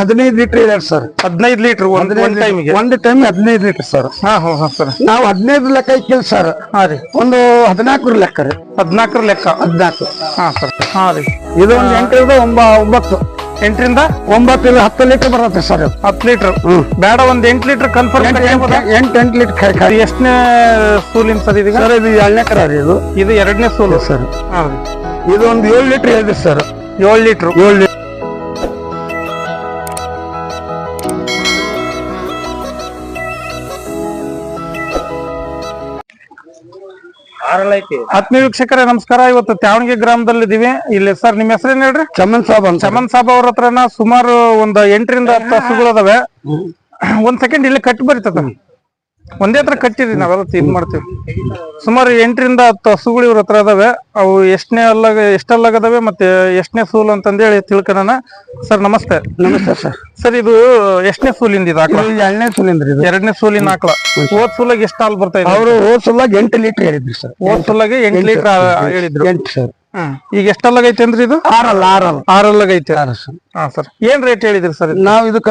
ಹದಿನೈದು ಲೀಟರ್ ಇದೆ ಸರ್. ಹದಿನೈದು ಲೀಟರ್ ಒಂದ್ ಒಂದ್ ಟೈಮಿಗೆ ಒಂದು ಟೈಮ್ ಹದಿನೈದು ಲೀಟರ್ ಸರ್. ಹಾ ಹಾ ಹಾ ಸರ್. ನಾವು ಹದಿನೈದು ಲೆಕ್ಕ ಇಕ್ಕಿಲ್ಲ ಸರ್. ಹಾ ರೀ. ಒಂದು ಹದಿನಾಲ್ಕು ಲೆಕ್ಕ ರೀ. ಹದಿನಾಲ್ಕರ ಲೆಕ್ಕ? ಹದಿನಾಲ್ಕು. ಹಾ ಸರ್. ಹಾ ರೀ. ಇದು ಒಂದು ಎಂಟರಿಂದ ಒಂಬ ಒಂಬತ್ತು. ಎಂಟರಿಂದ? ಒಂಬತ್ತು ಇಲ್ಲ ಹತ್ತು ಲೀಟರ್ ಬರತ್ತೆ ಸರ್ ಹತ್ತು ಲೀಟರ್. ಬೇಡ ಒಂದ್ ಎಂಟು ಲೀಟರ್ ಕನ್ಫರ್ಮ್ ಎಂಟು ಎಂಟು ಲೀಟರ್ ಎಷ್ಟನೇ ಸೂಲಿನ ಸರ್ ಇದೀಗ? ಸರ್ ಇದು ಎರಡನೇ ಕರ ರೀ ಇದು. ಇದು ಎರಡನೇ ಸೂಲು? ಸರ್ ಹಾ ರೀ. ಇದು ಒಂದು ಏಳು ಲೀಟರ್ ಇದೆ ಸರ್. ಏಳು ಲೀಟರ್. ಏಳು ಆತ್ಮೀಯ ವೀಕ್ಷಕರೇ ನಮಸ್ಕಾರ. ಇವತ್ತು ಗ್ರಾಮದಲ್ಲಿ ಗ್ರಾಮದಲ್ಲಿದ್ದೀವಿ ಇಲ್ಲಿ ಸರ್ ನಿಮ್ಮ ಹೆಸರೇನ್ ಹೇಳ್ರಿ? ಚಮನ್ ಸಾಬ್ ಅಂತ. ಚಮನ್ ಸಾಬ್ ಅವ್ರ ಹತ್ರನ ಸುಮಾರು ಒಂದ್ ಎಂಟರಿಂದ ಹತ್ತು ಹಸುಗಳು ಅದಾವೆ ಒಂದ್ ಸೆಕೆಂಡ್ ಇಲ್ಲಿ ಕಟ್ ಬರಿತದ. ಒಂದೇ ಹತ್ರ ಕಟ್ಟಿರಿ ನಾವೆಲ್ಲ ಇದ್ ಮಾಡ್ತೀವಿ. ಸುಮಾರು ಎಂಟರಿಂದ ಹತ್ತು ಹಸುಗಳು ಇವ್ರ ಹತ್ರ ಅದಾವೆ ಅವು ಎಷ್ಟನೇ ಅಲ್ಲಾಗ ಎಷ್ಟಲ್ಲಾಗದಾವೆ ಮತ್ತೆ ಎಷ್ಟನೇ ಸೂಲ್ ಅಂತಂದೇಳಿ ತಿಳ್ಕೊಳಣ ಸರ್ ನಮಸ್ತೆ. ನಮಸ್ತೆ ಸರ್. ಸರ್ ಇದು ಎಷ್ಟನೇ ಸೂಲಿಂದ ಇದು ಆಕಳ? ಎರಡನೇ ಸೂಲಿಂದ ಇದು. ಎರಡನೇ ಸೂಲಿನ ಆಕಳ. ಓದ್ ಸೂಲಾಗ ಎಷ್ಟು ಹಾಲು ಬರ್ತಾ ಇದೆ? ಅವರು ಹೋದ್ ಸಲ ಎಂಟು ಲೀಟರ್ ಹೇಳಿದ್ರು ಸರ್. ಹೋದ್ ಸೂಲಾಗೆ ಎಂಟು ಲೀಟರ್ ಹೇಳಿದ್ರು. ಎಂಟು ಸರ್ ಈಗ ಎಷ್ಟಲ್ಲಾಗೈತೆ ಅಂದ್ರೆ ಇದು? ಆರಲ್ಲ ಆರಲ್ಲ. ಆರಲ್ಲಾಗೈತೆ ಹಾ ಸರ್. ಏನ್ ರೇಟ್ ಹೇಳಿದ್ರಿ ಸರ್ ನಾವು ಇದಕ್ಕ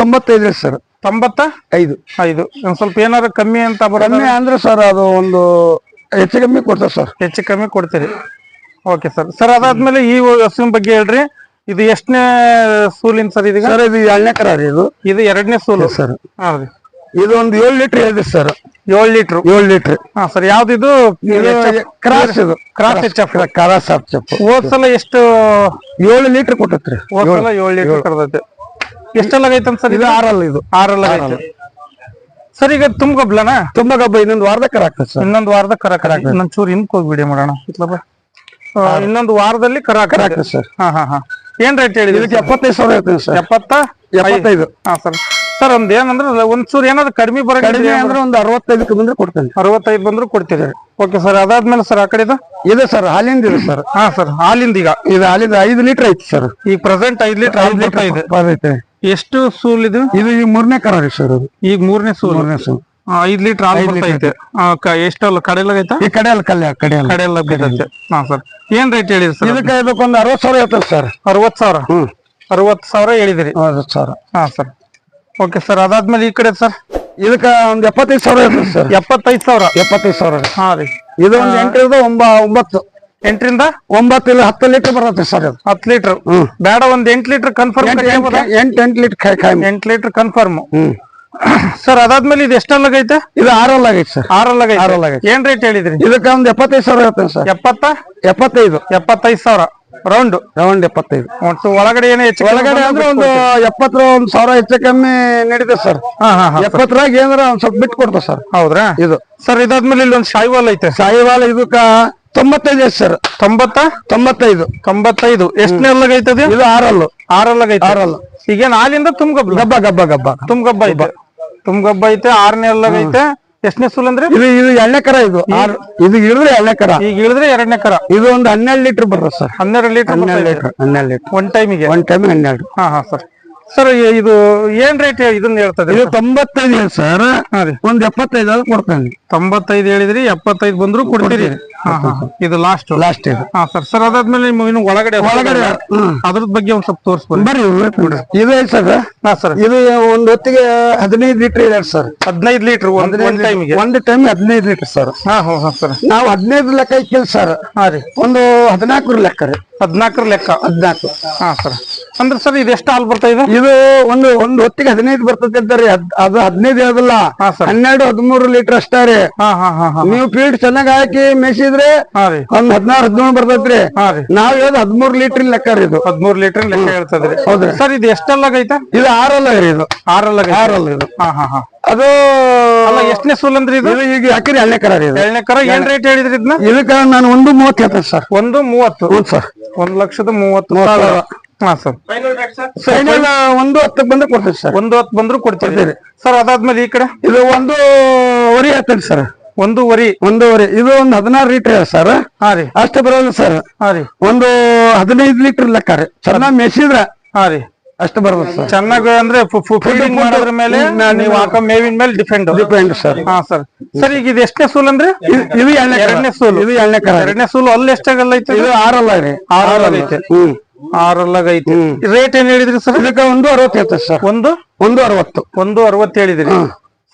ತೊಂಬತ್ತೈದು ಸರ್. ತೊಂಬತ್ತ? ಐದು. ಐದು. ಒಂದ್ ಸ್ವಲ್ಪ ಏನಾದ್ರು ಕಮ್ಮಿ ಅಂತ ಬರೋದು ಕಮ್ಮಿ ಅಂದ್ರೆ ಸರ್ ಅದು ಒಂದು ಹೆಚ್ಚು ಕಮ್ಮಿ ಕೊಡ್ತಾರೆ ಸರ್. ಹೆಚ್ಚು ಕಮ್ಮಿ ಕೊಡ್ತೀರಿ. Okay sir. ಸರ್ ಅದಾದ್ಮೇಲೆ ಈ ಹಸುವಿನ ಬಗ್ಗೆ ಹೇಳ್ರಿ. ಇದು ಎಷ್ಟನೇ ಸೂಲಿನ ಸರ್ ಇದೀಗ? ಸರ್ ಇದು ಎರಡನೇ ಕರಾರಿ ರೀ ಇದು. ಇದು ಎರಡನೇ ಸೂಲು? ಸರ್ ಹಾ ರೀ. ಇದು ಒಂದು ಏಳು ಲೀಟರ್ ಇದೆ ಸರ್. ಏಳು ಲೀಟರ್? ಏಳು ಲೀಟರ್. ಹಾ ಸರ್ ಯಾವ್ದಿದು? ಇದು ಕ್ರಾಸ್ ಇದು. ಕ್ರಾಸ್ ಎಫ್ ಕ್ರಾಸ್ ಆಫ್ ಚಪ್ಪು ಹೋದ್ ಸಲ ಎಷ್ಟು? ಏಳು ಲೀಟರ್ ಕೊಟ್ಟತ್ರಿ. ಹೋದ್ ಸಲ ಏಳು. ಲೀಟರ್ ಕರ್ದೈತೆ. ಎಷ್ಟೆಲ್ಲಾಗೈತೆ ಸರ್? ಇದು ಆರಲ್ಲ ಇದು. ಆರಲ್ಲ ಸರ್ ಈಗ ತುಂಬ್ಕೊಬ್ಲನಾ ತುಂಬಾ ಗಬ್ಬ ಇನ್ನೊಂದು ವಾರದಾಗ ಕರ ಆಗ್ತದೆ ಸರ್. ಇನ್ನೊಂದು ವಾರದ ಕರ ಕರ ಇನ್ನೊಂದ್ ಚೂರು ಹಿಂದಕ್ಕೆ ಹೋಗ್ಬಿಡಿ ವಿಡಿಯೋ ಮಾಡೋಣ. ಇತ್ಲಬ ಇನ್ನೊಂದು ವಾರದಲ್ಲಿ ಕರ ಕರ ಆಗ್ತದೆ. ಸರ್. ಹಾ ಹಾ ಹಾ. ಏನ್ ರೇಟ್ ಹೇಳಿದ್ರಿ ಇದಕ್ಕೆ ಎಪ್ಪತ್ತೈದು ಸಾವಿರ ಇರ್ತದೆ ಸರ್. ಎಪ್ಪತ್ತ? ಎಪ್ಪತ್ತೈದು. ಹಾ ಸರ್. ಸರ್ ಒಂದ್ ಏನಂದ್ರೆ ಒಂಚೂರು ಏನಾದ್ರು ಕಡಿಮೆ ಬರ ಕಡಿಮೆ ಅಂದ್ರೆ ಒಂದು ಅರವತ್ತೈದಕ್ಕೆ ಬಂದ್ರೆ ಕೊಡ್ತೇನೆ. ಅರವತ್ತೈದು ಬಂದ್ರು ಕೊಡ್ತೀರಿ. Okay sir. ಅದಾದ್ಮೇಲೆ ಸರ್ ಆ ಕಡೆದು? ಇದೆ ಸರ್ ಹಾಲಿಂದ ಇದೆ ಸರ್. ಹಾ ಸರ್. ಹಾಲಿಂದ ಈಗ. ಇದು ಹಾಲಿಂದ ಐದು ಲೀಟರ್ ಐತಿ ಸರ್. ಈಗ ಪ್ರೆಸೆಂಟ್ ಐದು ಲೀಟರ್ ಐದು ಲೀಟರ್ ಇದೆ. ಎಷ್ಟು ಸೂಲ್ ಇದು? ಇದು ಈ ಮೂರನೇ ಕರ ರೀ ಸರ್ ಅದು. ಈಗ ಮೂರನೇ ಸೂಲ್. ಮೂರನೇ ಆ, ಐದ್ ಲೀಟರ್ ಹಾಲು ಬರ್ತಾ ಐತೆ. ಆ, ಕ- ಎಷ್ಟಲ್ಲ ಕಡೆಲಾಗೈತಾ ಈ ಕಡೆ ಅಲ್ಲಿ ಕಲ್ಯ ಕಡೆ ಅಲ್ಲಿ ಬಿದ್ದೈತೆ ಹಾ ಸರ್. ಏನ್ ರೇಟ್ ಹೇಳಿದ್ರಿ ಸರ್ ಇದಕ್ಕೆ ಇದಕ್ಕೊಂದು ಅರವತ್ತು ಸಾವಿರ ಇರ್ತದೆ ಸರ್. ಅರವತ್ ಸಾವಿರ? ಹ್ಮ್. ಅರವತ್ ಸಾವಿರ ಹೇಳಿದಿರಿ. ಅರವತ್ತು ಸಾವಿರ. ಹಾ ಸರ್. Okay sir. ಅದಾದ್ಮೇಲೆ ಈ ಕಡೆ ಸರ್. ಇದಕ್ಕೆ ಒಂದು ಎಪ್ಪತ್ತೈದು ಸಾವಿರ ಸರ್. ಎಪ್ಪತ್ತೈದು ಸಾವಿರ. ಎಪ್ಪತ್ತೈದು ಸಾವಿರ. ರೀ ಹಾ ರೀ. ಇದು ಒಂದು ಎಂಟರಿಂದ ಒಂಬ ಒಂಬತ್ತು. ಎಂಟರಿಂದ ಒಂಬತ್ತು ಇಲ್ಲ ಹತ್ತು ಲೀಟರ್ ಬರತ್ತೆ ಸರ್ ಅದು. ಹತ್ತು ಲೀಟರ್. ಹ್ಮ್. ಬೇಡ ಒಂದ್ ಎಂಟ್ ಲೀಟರ್ ಕನ್ಫರ್ಮ್ ಎಂಟು ಎಂಟು ಲೀಟರ್ ಎಂಟು ಎಂಟ್ ಲೀಟರ್ ಕನ್ಫರ್ಮ್ ಹ್ಮ್. ಸರ್ ಅದಾದ್ಮೇಲೆ ಇದು ಎಷ್ಟಲ್ಲಾಗೈತೆ ಇದು ಆರಲ್ಲ ಆಗೈತೆ ಸರ್. ಆರಲ್ಲಾಗೈತೆ ಆಗೈತೆ. ಏನ್ ರೇಟ್ ಹೇಳಿದ್ರಿ? ಇದಕ್ಕೆ ಒಂದ್ ಎಪ್ಪತ್ತೈದು ಸಾವಿರ ಇರ್ತದೆ ಸರ್. ಎಪ್ಪತ್ತ? ಎಪ್ಪತ್ತೈದು. ಎಪ್ಪತ್ತೈದು ಸಾವಿರ. ರೌಂಡ್. ರೌಂಡ್ ಎಪ್ಪತ್ತೈದು. ಒಟ್ಟು ಒಳಗಡೆ ಏನೇ ಹೆಚ್ಚು ಒಳಗಡೆ ಬಂದ್ರೆ ಅಂದ್ರೆ ಒಂದು. ಎಪ್ಪತ್ತರ ಒಂದ್ ಸಾವಿರ ಹೆಚ್ಚು ಕಮ್ಮಿ ನಡೀತದೆ ಸರ್. ಹಾ ಹಾ ಹಾ ಎಪ್ಪತ್ತರಾಗ ಏನಾರ ಒಂದ್ ಸ್ವಲ್ಪ ಬಿಟ್ಟು ಕೊಡ್ತದೆ ಸರ್. ಹೌದ್ರಾ? ಇದು. ಸರ್ ಇದಾದ್ಮೇಲೆ ಇಲ್ಲಿ ಒಂದು ಶಾಯಿವಾಲ್ ಐತೆ. ಸಾಯಿವಾಲ ಇದಕ್ಕ ತೊಂಬತ್ತೈದು ಐತೆ ಸರ್? ತೊಂಬತ್ತ? ತೊಂಬತ್ತೈದು. ತೊಂಬತ್ತೈದು. ಎಷ್ಟನೇ ಅಲ್ಲಾಗೈತದ ಇದು ಆರಲ್ಲು. ಆರಲ್ಲಾಗೈತೆ ಆರಲ್ಲ. ಈಗೇನ್ ಹಾಲಿಂದ ತುಂಬ್ಗಬ್ಲ ಗಬ್ಬ ಗಬ್ಬ ಗಬ್ಬ. ತುಂಬ್ಗಬ್ಬ ಐತೆ. ತುಂಬ್ಗಬ್ಬ ಐತೆ ಆರನೇ ಅಲ್ಲಾಗೈತೆ ಎಷ್ಟನೇ ಸುಲ್ ಅಂದ್ರೆ? ಇದು ಇದು ಎಣ್ಣೆ ಕರ ಇದು. ಆರ್ ಇದು ಇಳಿದ್ರೆ ಎರಡನೇ ಕರ. ಈಗ ಇಳಿದ್ರೆ ಎರಡನೇ ಕರ. ಇದು ಒಂದು ಹನ್ನೆರಡು ಲೀಟರ್ ಬರ್ತದೆ ಸರ್. ಹನ್ನೆರಡು ಲೀಟರ್ ಹನ್ನೆರಡು ಲೀಟರ್ ಹನ್ನೆರಡು ಲೀಟರ್. ಒನ್ ಟೈಮಿಗೆ ಒನ್ ಟೈಮ್ ಹನ್ನೆರಡು. ಹಾ ಹಾ ಸರ್. ಸರ್ ಇದು ಏನ್ ರೇಟ್ ಇದನ್ನ ಹೇಳ್ತದೆ ಇದು ತೊಂಬತ್ತೈದು ಹೇಳಿ ಸರ್ ಒಂದ್ ಎಪ್ಪತ್ತೈದು ಅದು ಕೊಡ್ತೇನೆ. ತೊಂಬತ್ತೈದು ಹೇಳಿದ್ರಿ ಎಪ್ಪತ್ತೈದು ಬಂದ್ರು ಕೊಡ್ತೀರಿ. ಇದು ಲಾಸ್ಟ್ ಲಾಸ್ಟ್ ಇದು. ಹಾ ಸರ್ ಸರ್ ಅದಾದ್ಮೇಲೆ ಇನ್ನು ಒಳಗಡೆ ಒಳಗಡೆ ಅದ್ರದ್ ಬಗ್ಗೆ ಒಂದ್ ಸ್ವಲ್ಪ ತೋರಿಸ್ಬೋದು ಬರ್ರಿ. ಇದು ಸರ್ ಹಾ ಸರ್ ಇದು ಒಂದ್ ಹೊತ್ತಿಗೆ ಹದಿನೈದು ಲೀಟರ್ ಇದೆ ಸರ್ ಹದಿನೈದು ಲೀಟರ್ ಒಂದ್ ಟೈಮಿಗೆ ಒಂದು ಟೈಮ್ ಹದಿನೈದು ಲೀಟರ್ ಸರ್ ಹಾ ಹಾ ಸರ್ ನಾವು ಹದಿನೈದು ಲೆಕ್ಕ ಇಕ್ಕಿಲ್ಲ ಸರ್ ಹಾ ರೀ. ಒಂದು ಹದಿನಾಲ್ಕು ಲೆಕ್ಕ ರೀ. ಹದಿನಾಲ್ಕರ ಲೆಕ್ಕ? ಹದಿನಾಲ್ಕು. ಹಾ ಸರ್ ಅಂದ್ರೆ ಸರ್ ಇದು ಎಷ್ಟು ಹಾಲು ಬರ್ತಾ ಇದೆ? ಇದು ಒಂದು ಒಂದು ಹೊತ್ತಿಗೆ ಹದಿನೈದು ಬರ್ತದೆ ಅಂತಾರೆ ಅದ್- ಅದು ಹದಿನೈದು ಹೇಳದಲ್ಲ ಹನ್ನೆರಡು ಹದಿಮೂರು ಲೀಟರ್ ಅಷ್ಟೇ ರೀ. ಹಾ ಹಾ ಹಾ ಹಾ ನೀವು ಫೀಡ್ ಚೆನ್ನಾಗಿ ಹಾಕಿ ಮೇಸಿದ್ರೆ ಒಂದ್ ಹದಿನಾರು ಹದಿನೇಳು ಬರ್ತೈತ್ರಿ ನಾವ್ ಹೇಳೋದು ಹದಿಮೂರು ಲೀಟರ್ ಲೆಕ್ಕ ರೀ ಇದು. ಹದಿಮೂರು ಲೀಟರ್ ಲೆಕ್ಕ ಹೇಳ್ತದ್ರಿ ಹೌದು ಸರ್ ಇದು ಎಷ್ಟಲ್ಲಾಗೈತೆ ಇದು ಆರಲ್ಲ ರೀ ಇದು. ಆರಲ್ಲ ಆರಲ್ಲ ಇದು. ಹಾ ಹಾ ಹಾ. ಅದು ಅಲ್ಲ ಎಷ್ಟನೇ ಸೂಲ್ ಅಂದ್ರೆ ಇದು? ಈಗ ಹಾಕಿರಿ ಎಣ್ಣೆ ಕರ ಎರಡನೇ ಕರ. ಏನ್ ರೇಟ್ ಹೇಳಿದ್ರಿ ಇದನ್ನ? ಇದಕ್ಕ ನಾನು ಒಂದು ಮೂವತ್ತು ಹೇಳ್ತೇನೆ ಸರ್. ಒಂದು ಮೂವತ್ತು. ಸರ್. ಒಂದ್ ಲಕ್ಷದ ಮೂವತ್ತು ಸಾವಿರ. ಹಾ ಸರ್ ಫೈನಲ್ ಒಂದು ಹತ್ತಕ್ಕೆ ಬಂದ್ರೆ ಕೊಡ್ತೇನೆ ಸರ್ ಒಂದು ಹೊತ್ತು ಬಂದ್ರು ಕೊಡ್ತೀರಿ. ಸರ್ ಅದಾದ್ಮೇಲೆ ಈ ಕಡೆ? ಇದು ಒಂದು ವರಿ ಹೇಳ್ತೇನೆ ಸರ್ ಒಂದೂವರಿ ಒಂದೂವರೆ ಇದು ಒಂದು ಹದಿನಾರು ಲೀಟರ್ ಸರ್ ಹಾ ರೀ. ಅಷ್ಟು ಬರಲ್ಲ ಸರ್ ಹಾ ರೀ. ಒಂದು ಹದಿನೈದು ಲೀಟರ್ ಲೆಕ್ಕ ರೀ. ಚೆನ್ನಾಗಿ ಮೆಸಿದ್ರ ಹಾ ರೀ. ಅಷ್ಟು ಬರೋದು ಸರ್ ಚೆನ್ನಾಗಿ ಅಂದ್ರೆ ಫೀಡಿಂಗ್ ಮಾಡೋದ್ರ ಮೇಲೆ ನೀವು ಹಾಕೋ ಮೇವಿನ ಮೇಲೆ ಡಿಪೆಂಡ್ ಡಿಪೆಂಡ್ ಸರ್ ಹಾ ಸರ್ ಸರ್ ಈಗ ಇದು ಎಷ್ಟನೇ ಸೂಲ್ ಅಂದ್ರೆ? ಇದು. ಎರಡನೇ ಸೂಲು. ಇದು ಎಣ್ಣೆ ಕರ. ಎರಡನೇ ಸೂಲ್ ಅಲ್ಲಿ ಎಷ್ಟಾಗಲ್ಲ ಐತೆ? ಇದು ಆರಲ್ಲ ರೀ. ಆರಲ್ಲ ಐತೆ. ಹ್ಮ್. ಆರಲ್ಲಾಗ ಐತಿ ರೇಟ್ ಏನ್ ಹೇಳಿದ್ರಿ ಸರ್? ಇದಕ್ಕೆ ಒಂದು ಅರವತ್ತು ಹೇಳ್ತದೆ ಸರ್. ಒಂದು? ಒಂದು ಅರವತ್ತು. ಒಂದು ಅರವತ್ತು ಹೇಳಿದ್ರಿ.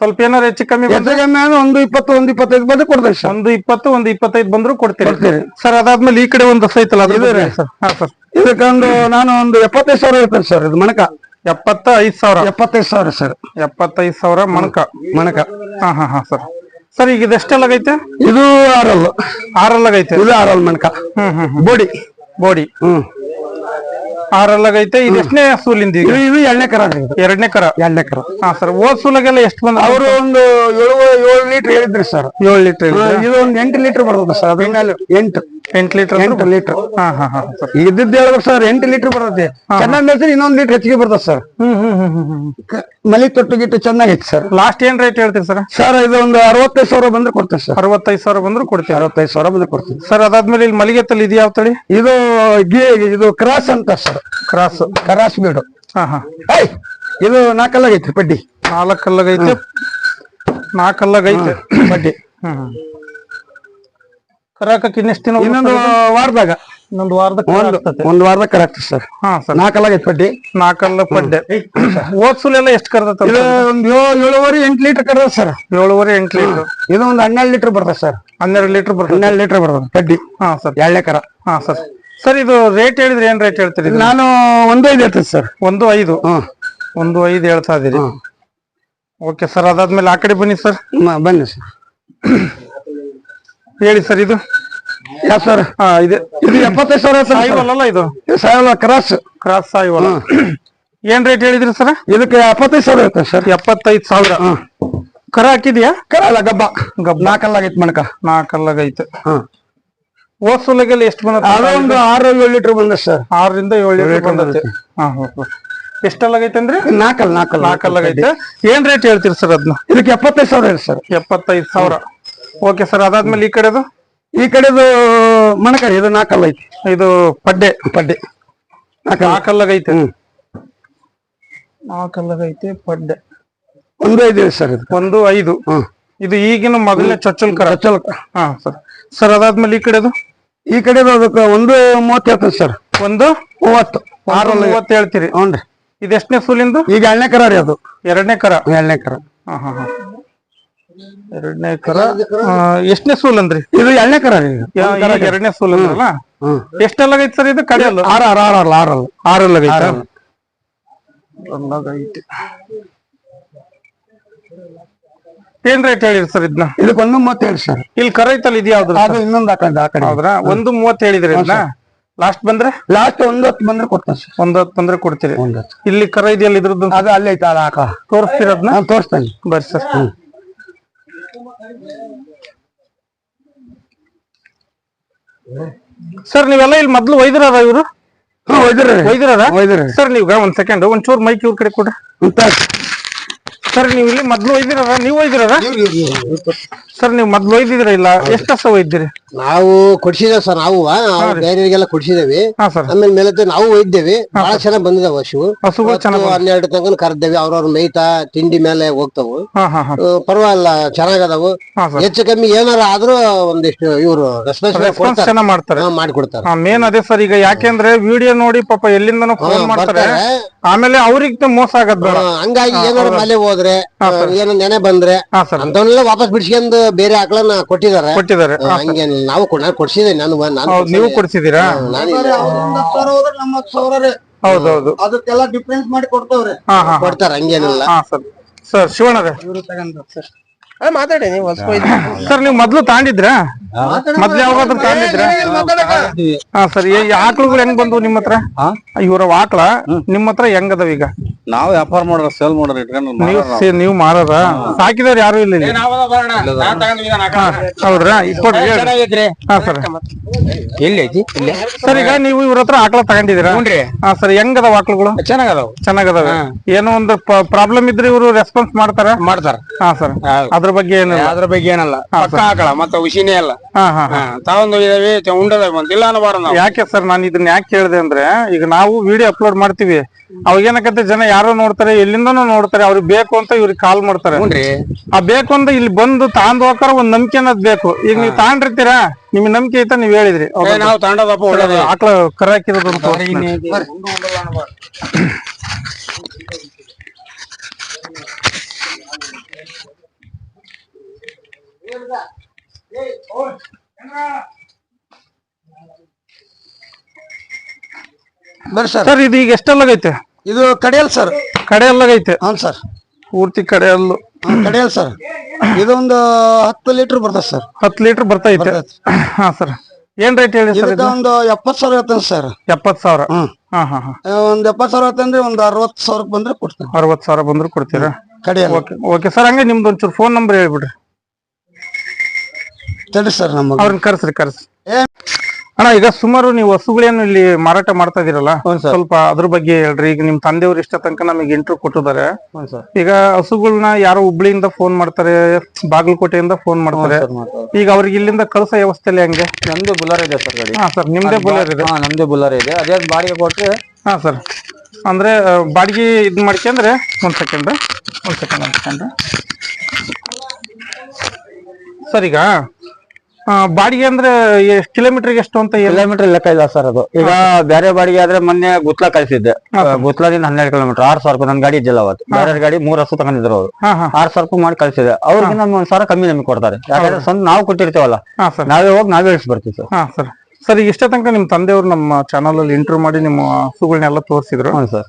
ಸ್ವಲ್ಪ ಏನಾರ ಹೆಚ್ಚು ಕಮ್ಮಿ ಹೆಚ್ಚು ಕಮ್ಮಿ ಅಂದ್ರೆ ಒಂದು ಇಪ್ಪತ್ತು ಒಂದು ಇಪ್ಪತ್ತೈದು ಬಂದ್ರೆ ಕೊಡ್ತೇವೆ ಸರ್. ಒಂದು ಇಪ್ಪತ್ತು ಒಂದು ಇಪ್ಪತ್ತೈದು ಬಂದ್ರು ಕೊಡ್ತೀರಿ. ಕೊಡ್ತೀರಿ. ಸರ್ ಅದಾದ್ಮೇಲೆ ಈ ಕಡೆ ಒಂದು ಸೈತಲ್ಲ ಅದ್ರ ಬಗ್ಗೆ ಸರ್. ಹಾ ಸರ್. ಇದಕ್ಕೊಂದು ನಾನು ಒಂದು ಎಪ್ಪತ್ತೈದು ಸಾವಿರ ಹೇಳ್ತೇನೆ ಸರ್ ಇದು ಮಣಕ. ಎಪ್ಪತ್ತ ಐದ್ ಸಾವಿರ. ಎಪ್ಪತ್ತೈದು ಸಾವಿರ ಸರ್. ಎಪ್ಪತ್ತೈದು ಸಾವಿರ ಮಣಕ. ಮಣಕ. ಹಾ ಹಾ ಹಾ ಸರ್. ಸರ್ ಈಗ ಇದೆಷ್ಟೆಲ್ಲಾಗೈತೆ ಇದು ಆರಲ್ ಆಗೈತೆ ಇದು ಆರಲ್ ಮಣಕ. ಹ್ಮ್ ಹ್ಮ್. ಬೋಡಿ. ಬೋಡಿ. ಹ್ಮ್. ಆರಲ್ಲಾಗೈತೆ ಇದು ಎಷ್ಟನೇ ಸೂಲಿಂದ ಈಗ? ಇದು ಎರಡನೇ ಕರ ರೀ ಇದು. ಎರಡನೇ ಕರ? ಎರಡನೇ ಕರ. ಹಾ ಸರ್ ಓದ್ ಸೂಲಾಗೆಲ್ಲ ಎಷ್ಟು ಬಂದ? ಅವರು ಒಂದು ಏಳು ಏಳು ಲೀಟರ್ ಹೇಳಿದ್ರಿ ಸರ್. ಏಳು ಲೀಟರ್ ಇದು ಒಂದು ಎಂಟು ಲೀಟರ್ ಬರ್ತದೆ ಸರ್ ಅದ್ರ ಎಂಟು ಎಂಟು. ಲೀಟರ್ ಎಂಟು ಲೀಟರ್. ಹಾ ಹಾ ಹಾ ಸರ್. ಇದ್ದಿದ್ದು ಹೇಳಿದ್ರೆ ಸರ್ ಎಂಟು ಲೀಟರ್ ಬರ್ತದೆ. ಚೆನ್ನಾಗಿ ಮೇಲ್ಸಿದ್ರೆ ಇನ್ನೊಂದು ಲೀಟರ್ ಹೆಚ್ಚಿಗೆ ಬರ್ತದೆ ಸರ್. ಹ್ಮ್ ಹ್ಮ್ ಹ್ಮ್ ಹ್ಮ್ ಮಲಿ ತೊಟ್ಟು ಗಿಟ್ಟು ಚೆನ್ನಾಗಿತ್ತು ಸರ್. ಲಾಸ್ಟ್ ಏನ್ ರೇಟ್ ಹೇಳ್ತೀರಿ ಸರ್? ಸರ್ ಇದು ಒಂದು ಅರವತ್ತೈದು ಸಾವಿರ ಬಂದ್ರೆ ಕೊಡ್ತೇವೆ ಸರ್. ಅರವತ್ತೈದು ಸಾವಿರ ಬಂದ್ರೆ ಕೊಡ್ತೀವಿ. ಅರವತ್ತೈದು ಸಾವಿರ ಬಂದ್ರೆ ಕೊಡ್ತೀವಿ. ಸರ್ ಅದಾದ್ಮೇಲೆ ಇಲ್ಲಿ ಮಲ್ಲಿಗೆ ತಲೆ ಇದು ಯಾವ ತಳಿ? ಇದು ಗಿ ಇದು ಕ್ರಾಸ್ ಅಂತ ಸರ್. ಕ್ರಾಸ್. ಕ್ರಾಸ್ ಬೀಡು. ಹಾ ಹಾ. ಇದು ನಾಲ್ಕಲ್ಲಾಗೈತಿ ಬಡ್ಡಿ. ನಾಲ್ಕಲ್ಲಾಗೈತಿ? ನಾಲ್ಕಲ್ಲಾಗೈತಿ? ಬಡ್ಡಿ. ಹ್ಮ್ ಹ್ಮ್. ಕರಾಕಕ್ಕೆ ಇನ್ನೆಷ್ಟು ದಿನ ಇನ್ನೊಂದು ವಾರದಾಗ. ಇನ್ನೊಂದು ವಾರದ ಒಂದು ಒಂದು ವಾರದಾಗ ಕರೆಕ್ಟ್ ಸರ್. ಹಾ ಸರ್. ನಾಲ್ಕಲ್ಲಾಗೈತಿ ಪಟ್ಟಿ ನಾಲ್ಕಲ್ಲ ಪಡ್ಡೆ. ಓದ್ಸುಲೆಲ್ಲ ಎಷ್ಟು ಕರ್ದತ್ತ ಇದು ಒಂದು ಏಳು ಏಳುವರೆ ಎಂಟು ಲೀಟರ್ ಕರೆದ ಸರ್. ಏಳುವರೆ ಎಂಟು ಲೀಟರ್. ಇದು ಒಂದು ಹನ್ನೆರಡು ಲೀಟರ್ ಬರ್ತದೆ ಸರ್. ಹನ್ನೆರಡು ಲೀಟರ್ ಬರ್ತದೆ. ಹನ್ನೆರಡು ಲೀಟರ್ ಬರ್ತದೆ ಪಡ್ಡಿ ಹಾ ಸರ್. ಎರಡನೇ ಕರ. ಹಾ ಸರ್. ಸರ್ ಇದು ರೇಟ್ ಹೇಳಿದ್ರೆ ಏನ್ ರೇಟ್ ಹೇಳ್ತೀರಿ ಇದು? ನಾನು ಒಂದು ಐದು ಇರ್ತದೆ ಸರ್. ಒಂದು ಐದು. ಹ್ಮ್. ಒಂದು ಐದು ಹೇಳ್ತಾ ಇದೀರಿ ಓಕೆ ಸರ್ ಅದಾದ್ಮೇಲೆ ಆ ಕಡೆ ಬನ್ನಿ ಸರ್. ಮ- ಬನ್ನಿ ಸರ್. ಹೇಳಿ ಸರ್ ಇದು? ಯಾವ ಸರ್ ಹಾ ಇದೆ ಇದು ಎಪ್ಪತ್ತೈದು ಸಾವಿರ ಅಲ್ಲ ಇದು? ಇದು ಸಾವಿರ ಕ್ರಾಸ್ ಕ್ರಾಸ್ ಸಾಯಿವಲ್ಲ. ಏನ್ ರೇಟ್ ಹೇಳಿದ್ರಿ ಸರ್ ಇದಕ್ಕೆ ಎಪ್ಪತ್ತೈದು ಸಾವಿರ ಐತೆ ಸರ್ ಎಪ್ಪತ್ತೈದು ಸಾವಿರ? ಕರ ಹಾಕಿದ್ಯಾ? ಕರಲ್ಲ ಗಬ್ಬ. ಗಬ್ಬ. ನಾಲ್ಕಲ್ಲಾಗೈತೆ ಮಣಕ. ನಾಲ್ಕಲ್ಲಾಗೈತೆ ಹಾ ಓದ್ಸುಲೆಗೆಲ್ಲ ಎಷ್ಟು ಬಂದ ಅದು ಒಂದು ಆರು ಏಳು ಲೀಟರ್ ಬಂದ ಸರ್ ಆರರಿಂದ ಏಳು ಲೀಟರ್ ಬಂದೈತೆ. ಹಾ ಓಕೆ. ಎಷ್ಟಲ್ಲಾಗೈತೆ ಅಂದ್ರೆ? ನಾಲ್ಕಲ್ ನಾಲ್ಕಲ್ ನಾಲ್ಕಲ್ಲಾಗೈತೆ ಏನ್ ರೇಟ್ ಹೇಳ್ತೀರಿ ಸರ್ ಅದನ್ನ? ಇದಕ್ಕೆ ಎಪ್ಪತ್ತೈದು ಸಾವಿರ ಇದೆ ಸರ್ ಎಪ್ಪತ್ತೈದು ಸಾವಿರ. ಓಕೆ ಸರ್ ಅದಾದ್ಮೇಲೆ ಈ ಕಡೆದು? ಈ ಕಡೆದು ಮಣಕ ಇದು ನಾಲ್ಕಲ್ಲ ಐತಿ. ಇದು ಪಡ್ಡೆ ಪಡ್ಡೆ. ನಾಲ್ಕಲ್ಲಾಗ ಐತೆ ನಾಲ್ಕಲ್ಲಾಗ ಐತಿ ಪಡ್ಡೆ. ಒಂದು ಐದು ಸರ್ ಇದು. ಒಂದು ಐದು. ಇದು ಈಗಿನ ಮೊದಲನೇ ಚಚ್ಚಲ್ ಕರ ಚಲೋ ಹಾ ಸರ್. ಸರ್ ಅದಾದ್ಮೇಲೆ ಈ ಕಡೆದು? ಈ ಕಡೆದು ಅದಕ್ಕೆ ಒಂದು ಮೂವತ್ತು ಹೇಳ್ತದೆ ಸರ್. ಒಂದು? ಮೂವತ್ತು. ಆರು ಮೂವತ್ತು ಹೇಳ್ತೀರಿ. ಹ್ಞೂ ರೀ. ಇದೆಷ್ಟನೇ ಸೂಲಿಂದು? ಈಗ ಎರಡನೇ ಕರ ರೀ ಅದು. ಎರಡನೇ ಕರ. ಎರಡನೇ ಕರ. ಹಾಂ ಹಾಂ ಹಾ. ಎರಡನೇ ಕರ ಎಷ್ಟನೇ ಸೂಲ್ ಅಂದ್ರಿ? ಇದು ಎರಡನೇ ಕರ ರೀ. ಎರಡನೇ ಸೂಲ್ ಅಂದ್ರಲ್ಲ? ಎಷ್ಟೆಲ್ಲ ಐತಿ ಸರ್ ಇದು ಕಡೆಯಲ್ಲ ಆರು ಆರು ಆರು ಅಲ್ಲ. ಆರಲ್ಲ ಆರ್ ಅಲ್ಲಾಗೈತೆ ಏನ್ ರೇಟ್ ಹೇಳಿರಿ ಸರ್ ಇದನ್ನ ಇದಕ್ಕೆ ಒಂದು ಮೂವತ್ತು ಹೇಳಿ ಸರ್. ಇಲ್ಲಿ ಕರ ಐತಲ್ಲ ಇದು ಯಾವ್ದು? ಅದು ಇನ್ನೊಂದು ಆ ಕಡೆ ಆ ಕಡೆ. ಹೌದ್ರಾ? ಒಂದು ಮೂವತ್ತು ಹೇಳಿದ್ರಿ ಇದನ್ನ? ಲಾಸ್ಟ್ ಬಂದ್ರೆ? ಲಾಸ್ಟ್ ಒಂದ್ ಹತ್ತು ಬಂದ್ರೆ ಕೊಡ್ತೇನೆ ಸರ್. ಒಂದ್ ಹತ್ತು ಬಂದ್ರೆ ಕೊಡ್ತೀರಿ. ಇಲ್ಲಿ ಕರ ಇದೆಯಲ್ಲ ಇದ್ರದ್ದು? ಅದು ಅಲ್ಲೇ ಐತೆ ಅಲ್ಲ ಆಕ ತೋರಿಸ್ತೀರ ತೋರಿಸ್ತೇನೆ. ಬರ್ರಿ ಸರ್. ಸರ್ ನೀವೆಲ್ಲ ಇಲ್ಲಿ ಮೊದ್ಲು ಒಯ್ದಿರಾರ ಇವರು? ವೈದ್ಯರ. ಒಯ್ದಿರ ಒಯ್ದಿರಾರ ಒಯ್ದಿರ ಸರ್ ನೀವು ಒಂದ್ ಸೆಕೆಂಡ್ ಒಂಚೂರು ಮೈಕ್ ಇವ್ರ ಕಡೆ ಕೊಡ್ರಿ. ಸರ್ ನೀವು ಇಲ್ಲಿ ಮೊದ್ಲು ಒಯ್ದಿರದ? ನೀವು ಒಯ್ದಿರದ? ಸರ್ ನೀವು ಮೊದ್ಲು ಒಯ್ದಿದ್ರ ಇಲ್ಲ? ಎಷ್ಟು ಹಸ ಒಯ್ದಿರಿ ನಾವು ಕೊಡ್ಸಿದೇವ್ ಸರ್ ನಾವು ಬೇರೆಯವರಿಗೆಲ್ಲ ಕೊಡ್ಸಿದೇವಿ ಆಮೇಲೆ ಮೇಲೆ ನಾವು ಒಯ್ದೇವಿ ಬಹಳ ಚೆನ್ನಾಗ್ ಬಂದಿದಾವ ಹಸು ಹಸುಗಳು ಚೆನ್ನಾಗ್ ಹನ್ನೆರಡು ತನಕ ಕರ್ದೇವಿ ಅವ್ರವ್ರ ಮೇಯ್ತಾ ತಿಂಡಿ ಮೇಲೆ ಹೋಗ್ತಾವು. ಪರವಾಗಿಲ್ಲ ಚೆನ್ನಾಗದಾವು. ಹೆಚ್ಚು ಕಮ್ಮಿ ಏನಾರ ಆದ್ರೂ ಒಂದಿಷ್ಟು ಇವರು ರೆಸ್ಪಾನ್ಸ್ ಚೆನ್ನಾಗ್ ಮಾಡ್ತಾರೆ. ಮಾಡಿಕೊಡ್ತಾರೆ. ಮೇನ್ ಅದೇ ಸರ್ ಈಗ ಯಾಕೆಂದ್ರೆ ವಿಡಿಯೋ ನೋಡಿ ಪಾಪ ಎಲ್ಲಿಂದ ಫೋನ್ ಮಾಡ್ತಾರೆ. ಆಮೇಲೆ ಅವ್ರಿಗೆ ಮೋಸ ಆಗದ್ ಹಂಗಾಗಿ ಏನಾರ ಮಲೆ ಹೋದ್ರೆ ಏನೋ ನೆನೆ ಬಂದ್ರೆ ಸರ್. ಅಂತವನ್ನೆಲ್ಲ ವಾಪಸ್ ಬಿಡ್ಸ್ಕೊಂಡ್ ಬೇರೆ ಆಕಳನ್ನ ಕೊಟ್ಟಿದ್ದಾರೆ. ಕೊಟ್ಟಿದ್ದಾರೆ. ಹಂಗೆ ಹಂಗೇನಿಲ್ಲ ನಾವು ಕೊಡ್- ನಾನು ಕೊಡ್ಸಿದೆ ನಾನು ನಾನು ಹೌದು ನೀವು ಕೊಡ್ಸಿದೀರಾ ಹೌದೌದು. ಅದಕ್ಕೆಲ್ಲ ಡಿಫ್ರೆನ್ಸ್ ಮಾಡಿ ಕೊಡ್ತಾವ್ರೆ. ಹಾ ಹಾ. ಕೊಡ್ತಾರ ಹಂಗೇನಿಲ್ಲ. ಸರ್. Sir sir. ಶಿವಣ್ಣರೇ ಮಾತಾಡಿ ನೀವು ಸರ್ ನೀವು ಮೊದ್ಲು ತಾಂಡಿದ್ರ? ಮೊದ್ಲು ಯಾವಾಗಾದ್ರೂ ತಾಂಡಿದ್ರ? ಹಾ ಸರ್ ಈ ಆಕಳುಗಳು ಹೆಂಗ್ ಬಂದ್ವು ನಿಮ್ಮ ಹತ್ರ ಇವರ ಆಕಳ? ನಿಮ್ಮ ಹತ್ರ ಹೆಂಗ್ ಅದಾವ ಈಗ? ನಾವ್ ವ್ಯಾಪಾರ ಮಾಡೋರ ಸೇಲ್ ಮಾಡ್ರ ಇಟ್ಕೊಂಡು ನೀವು ಸೇ- ನೀವು ಮಾರದ? ಸಾಕಿದವ್ರು ಯಾರು ಇಲ್ಲ ಇಲ್ಲಿ? ಹೌದ್ರಾ? ಈಗ ಕೊಡ್ರಿ ಹೇಳ್ರಿ. ಹಾ ಸರ್. ಈಗ ನೀವು ಇವ್ರ ಹತ್ರ ಆಕಳ ತಗೊಂಡಿದ್ದೀರಾ? ಹಾ ಸರ್ ಹೆಂಗ್ ಅದಾವ ಆಕಳುಗಳು? ಚೆನ್ನಾಗದಾವ್. ಚೆನ್ನಾಗದಾವ. ಏನೋ ಒಂದು ಪ್ರಾಬ್ಲಮ್ ಇದ್ರೆ ಇವರು ರೆಸ್ಪಾನ್ಸ್ ಮಾಡ್ತಾರ? ಮಾಡ್ತಾರ. ಹಾ ಸರ್. ಅದ್ರ ಬಗ್ಗೆ ಏನಿಲ್ಲ. ಅದ್ರ ಬಗ್ಗೆ ಏನಲ್ಲ. ಪಕ್ಕ ಹಾಕಳ ಮತ್ತ ಉಸಿನೇ ಅಲ್ಲ ಹಾ ಹಾ ಹಾ. ತಾವೊಂದು ಇದಾವೆ ಉಂಡದ ಬಂದಿಲ್ಲ ಅನ್ನಬಾರ ನಾವು. ಯಾಕೆ ಸರ್ ನಾನು ಇದನ್ನ ಯಾಕೆ ಕೇಳಿದೆ ಅಂದ್ರೆ ಈಗ ನಾವು ವಿಡಿಯೋ ಅಪ್ಲೋಡ್ ಮಾಡ್ತೀವಿ. ಅವಾಗ ಏನಕತ್ತೆ ಜನ ಯಾರೋ ನೋಡ್ತಾರೆ ಎಲ್ಲಿಂದನೋ ನೋಡ್ತಾರೆ ಅವ್ರಿಗೆ ಬೇಕು ಅಂತ ಇವ್ರಿಗೆ ಕಾಲ್ ಮಾಡ್ತಾರೆ. ಆ ಬೇಕು ಅಂತ ಇಲ್ಲಿ ಬಂದು ತಾಂಡ್ ಹೋಗಾರ ಒಂದ್ ನಂಬಿಕೆ ಅನ್ನೋದ್ ಬೇಕು. ಈಗ ನೀವು ತಾಂಡಿರ್ತೀರಾ? ನಿಮ್ಗೆ ನಂಬಿಕೆ ಐತ ನೀವ್ ಹೇಳಿದ್ರಿ. ಏ, ನಾವು ತಾಂಡದಪ್ಪ ಒಳ್ಳೇದು. ಆಕಳ ಕರ ಹಾಕಿರೋದು ಅಂತ ತೋರಿಸ್ತೀನಿ. ಬರ್ರಿ. ಸರ್. ಸರ್ ಇದು ಈಗ ಎಷ್ಟೆಲ್ಲಾಗೈತೆ ಇದು ಕಡೆಯಲ್ ಸರ್. ಕಡೆ ಹಾಂ ಹೌನ್ ಸರ್. ಪೂರ್ತಿ ಕಡೆ ಕಡೆಯಲ್ ಸರ್. ಇದೊಂದು ಹತ್ತು ಲೀಟರ್ ಬರ್ತದೆ ಸರ್. ಹತ್ತು ಲೀಟರ್ ಬರ್ತೈತೆ. ಹಾ ಸರ್. ಏನ್ ರೇಟ್ ಹೇಳಿ ಸರ್ ಇದಕ್ಕೆ ಒಂದು ಎಪ್ಪತ್ತು ಸಾವಿರ ಹೇಳ್ತೇನೆ ಸರ್. ಎಪ್ಪತ್ ಸಾವಿರ. ಹಾ. ಹಾ ಹಾ ಒಂದ್ ಎಪ್ಪತ್ತು ಸಾವಿರ ಹೇಳ್ತೇನೆ ಒಂದು ಅರವತ್ತು ಸಾವಿರಕ್ಕೆ ಬಂದ್ರೆ ಕೊಡ್ತೀನಿ. ಅರವತ್ ಸಾವಿರ ಬಂದ್ರೆ ಕೊಡ್ತೀರಾ? ಕಡೆಯಲ್ಲ ಓಕೆ ಓಕೆ ಸರ್ ಹಂಗೆ ನಿಮ್ದು ಒಂಚೂರು ಫೋನ್ ನಂಬರ್ ಹೇಳ್ಬಿಡ್ರಿ. ಸರ್ ನಮ್ಮ ಅವ್ರನ್ನ ಕರ್ಸ್ರಿ ಕರ್ಸ್ರಿ. ಏ ಅಣ್ಣ ಈಗ ಸುಮಾರು ನೀವು ಹಸುಗಳೇನು ಇಲ್ಲಿ ಮಾರಾಟ ಮಾಡ್ತಾ ಇದೀರಲ್ಲ? ಸ್ವಲ್ಪ ಅದ್ರ ಬಗ್ಗೆ ಹೇಳ್ರಿ. ಈಗ ನಿಮ್ ತಂದೆಯವ್ರು ಇಷ್ಟ ತನಕ ನಮಗೆ ಇಂಟ್ರೂ ಕೊಟ್ಟಿದ್ದಾರೆ. ಈಗ ಹಸುಗಳನ್ನ ಯಾರು ಹುಬ್ಳಿಯಿಂದ ಫೋನ್ ಮಾಡ್ತಾರೆ ಬಾಗಲಕೋಟೆಯಿಂದ ಫೋನ್ ಮಾಡ್ತಾರೆ. ಈಗ ಅವ್ರಿಗೆ ಇಲ್ಲಿಂದ ಕಳ್ಸೋ ವ್ಯವಸ್ಥೆಲಿ ಹಂಗೆ? ನಮ್ದು ಬುಲರ್ ಇದೆ ಸರ್ ಗಾಡಿ. ಹಾ ಸರ್ ನಿಮ್ದೇ ಬುಲಾರ ಇದೆ? ಹಾ ನಮ್ದು ಬುಲರ್ ಇದೆ. ಅದೇ ಬಾಡಿಗೆ ಕೊಟ್ರೆ ಹಾ ಸರ್. ಅಂದ್ರೆ ಬಾಡಿಗೆ ಇದ್ ಮಾಡ್ಕೊಂಡ್ರೆ ಒಂದ್ ಸೆಕೆಂಡ್ ಒಂದ್ ಸೆಕೆಂಡ್ ಒಂದ್ ಸೆಕೆಂಡ್ ಸರ್ ಈಗ ಬಾಡಿಗೆ ಅಂದ್ರೆ ಎಷ್ಟ್ ಕಿಲೋಮೀಟರ್ ಎಷ್ಟು ಅಂತ ಏನು ಕಿಲೋಮೀಟರ್ ಲೆಕ್ಕ ಇಲ್ಲ ಸರ್ ಅದು. ಈಗ ಬೇರೆ ಬಾಡಿಗೆ ಆದ್ರೆ ಮೊನ್ನೆ ಗುತ್ಲಾ ಕಳ್ಸಿದ್ದೆ. ಗುತ್ಲಾದಿಂದ ಹನ್ನೆರಡು ಕಿಲೋಮೀಟರ್ ಆರ್ ಸಾವಿರ ರೂಪಾಯಿ ನನ್ ಗಾಡಿ ಇದ್ದಿಲ್ಲ ಅವತ್ತು. ಬೇರೆ ಗಾಡಿ ಮೂರ್ ಹಸು ತಗೊಂಡಿದ್ರು ಅವರು. ಹಾ ಹಾ. ಆರ್ ಸಾವಿರ ರೂಪಾಯಿ ಮಾಡಿ ಕಳಿಸಿದೆ ಅವ್ರಿಗೆ ನಮ್ಗೆ ಒಂದ್ ಸಾವಿರ ಕಮ್ಮಿ ನಮಗೆ ಕೊಡ್ತಾರೆ. ಯಾಕಂದ್ರೆ ಸ್ವಂತ ನಾವು ಕೊಟ್ಟಿರ್ತೇವಲ್ಲ ಹಾ ಸರ್. ನಾವೇ ಹೋಗಿ ನಾವೇ ಇಳಿಸ್ಬರ್ತೀವಿ ಸರ್. ಹಾ ಸರ್. ಸರ್ ಈಗ ಇಷ್ಟ ತನಕ ನಿಮ್ ತಂದೆಯವರು ನಮ್ಮ ಚಾನಲ್ ಅಲ್ಲಿ ಇಂಟರ್ವ್ಯೂ ಮಾಡಿ ನಿಮ್ಮ ಹಸುಗಳನ್ನೆಲ್ಲ ತೋರಿಸಿದ್ರು. ಹ್ಞೂ ಸರ್.